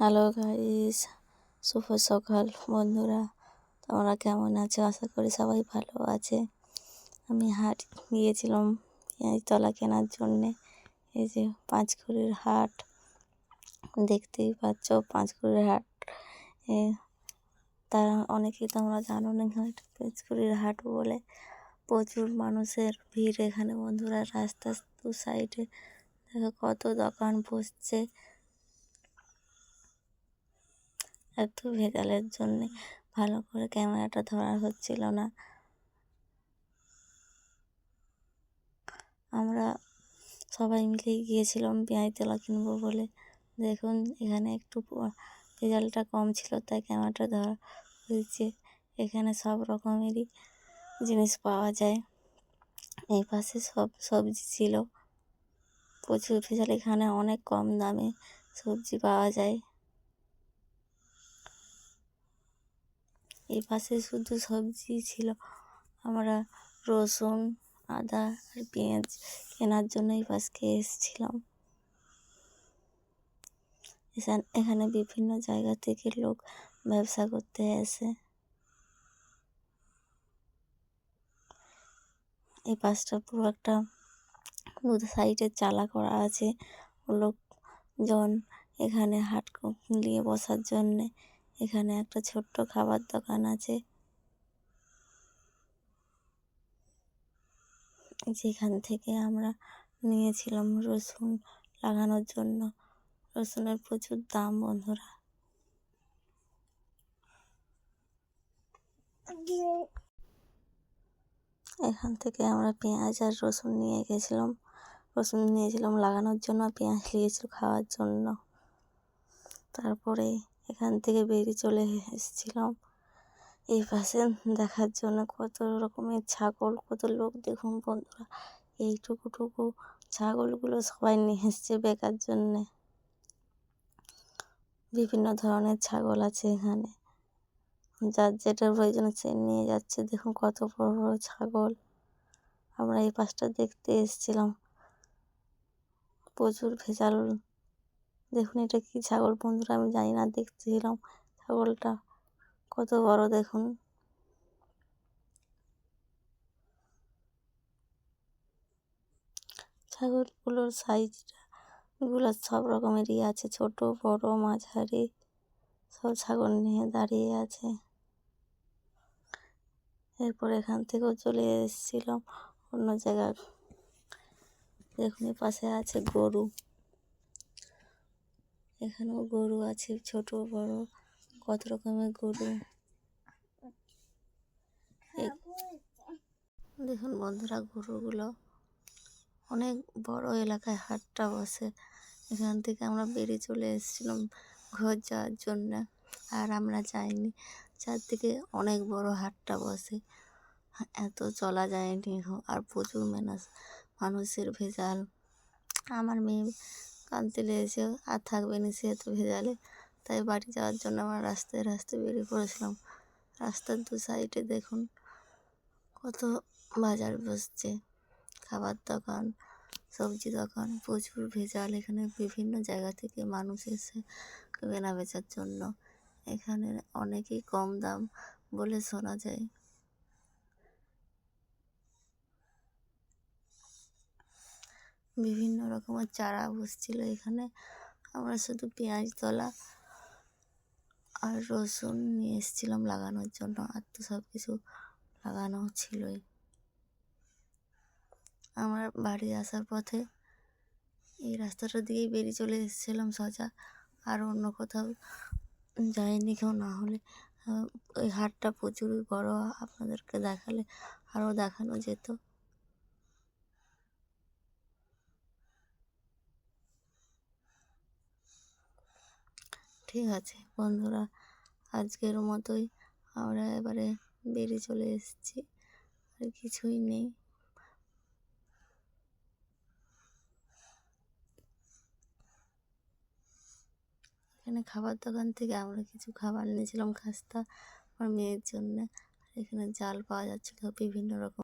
Hello guys শুভ সকাল, বন্ধুরা। তোমরা কেমন আছো? আশা করি সবাই ভালো আছে। আমি হাট গিয়েছিলাম পেঁয়াজতলা কেনার জন্যে। এই যে পাঁচকুড়ির হাট, দেখতেই পাচ্ছ পাঁচকুড়ির হাট। তারা অনেকেই তোমরা জানো না পাঁচকুড়ির হাট বলে। প্রচুর মানুষের ভিড় এখানে, বন্ধুরা। রাস্তার দু সাইডে দেখো কত দোকান বসছে। এত ভেজালের জন্যে ভালো করে ক্যামেরাটা ধরা হচ্ছিল না। আমরা সবাই মিলেই গিয়েছিলাম পেঁয়াজ তেলা কিনবো বলে। দেখুন, এখানে একটু ভেজালটা কম ছিল, তাই ক্যামেরাটা ধরা হয়েছে। এখানে সব রকমেরই জিনিস পাওয়া যায়। এই পাশে সব সবজি ছিল। প্রচুর ভেজাল, এখানে অনেক কম দামে সবজি পাওয়া যায়। এই পাশে শুধু সবজি ছিল। আমরা রসুন, আদা আর পেঁয়াজ কেনার জন্য এই পাশকে এসেছিলাম। এখানে বিভিন্ন জায়গা থেকে লোক ব্যবসা করতে আসে। এই পাশটা পুরো একটা দু সাইডে চালা করা আছে। লোকজন এখানে হাট নিয়ে বসার জন্যে এখানে একটা ছোট্ট খাবার দোকান আছে। যেখান থেকে আমরা নিয়েছিলাম রসুন লাগানোর জন্য। রসুনের প্রচুর দাম, বন্ধুরা। এখান থেকে আমরা পেঁয়াজ আর রসুন নিয়ে গেছিলাম। রসুন নিয়েছিলাম লাগানোর জন্য পেঁয়াজ নিয়েছিল খাওয়ার জন্য। তারপরে এখান থেকে বেরিয়ে চলে এসেছিলাম। এই পাশে দেখার জন্য কত রকমের ছাগল, কত লোক দেখুন বন্ধুরা। এইটুকুটুকু ছাগলগুলো সবাই নিয়ে এসছে বেকার জন্যে। বিভিন্ন ধরনের ছাগল আছে এখানে। যার যেটা প্রয়োজন সে নিয়ে যাচ্ছে। দেখুন কত বড় বড় ছাগল। আমরা এই পাশটা দেখতে এসেছিলাম। প্রচুর ভেজাল দেখুন এটা কি ছাগল বন্ধুরা, আমি জানি না, দেখছিলাম ছাগলটা। কত বড় দেখুন। ছাগলগুলোর সাইজটা এগুলো সব রকমেরই আছে, ছোট, বড়, মাঝারি, সব ছাগল নিয়ে দাঁড়িয়ে আছে। এরপর এখান থেকেও চলে এসেছিলাম অন্য জায়গায়। দেখুন পাশে আছে গরু। এখানেও গরু আছে, ছোট, বড়, কত রকমের গরু। দেখুন বন্ধুরা, গরুগুলো অনেক বড় এলাকায় হাটটা বসে এখান থেকে আমরা বেরিয়ে চলে এসেছিলাম ঘর যাওয়ার জন্য, আর আমরা যাইনি। চারদিকে অনেক বড় হাটটা বসে এত চলা যায়নি, আর প্রচুর মেনাস মানুষের ভেজাল। আমার মেয়ে কাঁদতে লেগেছে, আর থাকবে না সে এত ভেজালে। তাই বাড়ি যাওয়ার জন্য আমরা রাস্তায় রাস্তায় বেরিয়ে পড়েছিলাম। রাস্তার দু সাইডে দেখুন কত বাজার বসছে। খাবার দোকান, সবজি দোকান, প্রচুর ভেজাল। এখানে বিভিন্ন জায়গা থেকে মানুষ এসে কেনা বেচার জন্য। এখানে অনেকই কম দাম বলে শোনা যায়। বিভিন্ন রকমের চারা বসছিল এখানে। আমরা শুধু পেঁয়াজ তলা আর রসুন নিয়ে এসেছিলাম লাগানোর জন্য। আর তো সব কিছু লাগানো ছিলই। আমার বাড়ি আসার পথে এই রাস্তাটার দিকেই বেরিয়ে চলে এসেছিলাম সোজা। আর অন্য কোথাও যাইনি কেউ, না হলে ওই হাটটা প্রচুরই বড়, আপনাদেরকে দেখালে আরও দেখানো যেত। ঠিক আছে, বন্ধুরা। আজকের মতোই আমরা এবারে বেরিয়ে চলে এসেছি। আর কিছুই নেই। এখানে খাবার দোকান থেকে আমরা কিছু খাবার নিয়েছিলাম, খাস্তা আমার মেয়ের জন্য। আর এখানে জাল পাওয়া যাচ্ছিল, বিভিন্ন রকম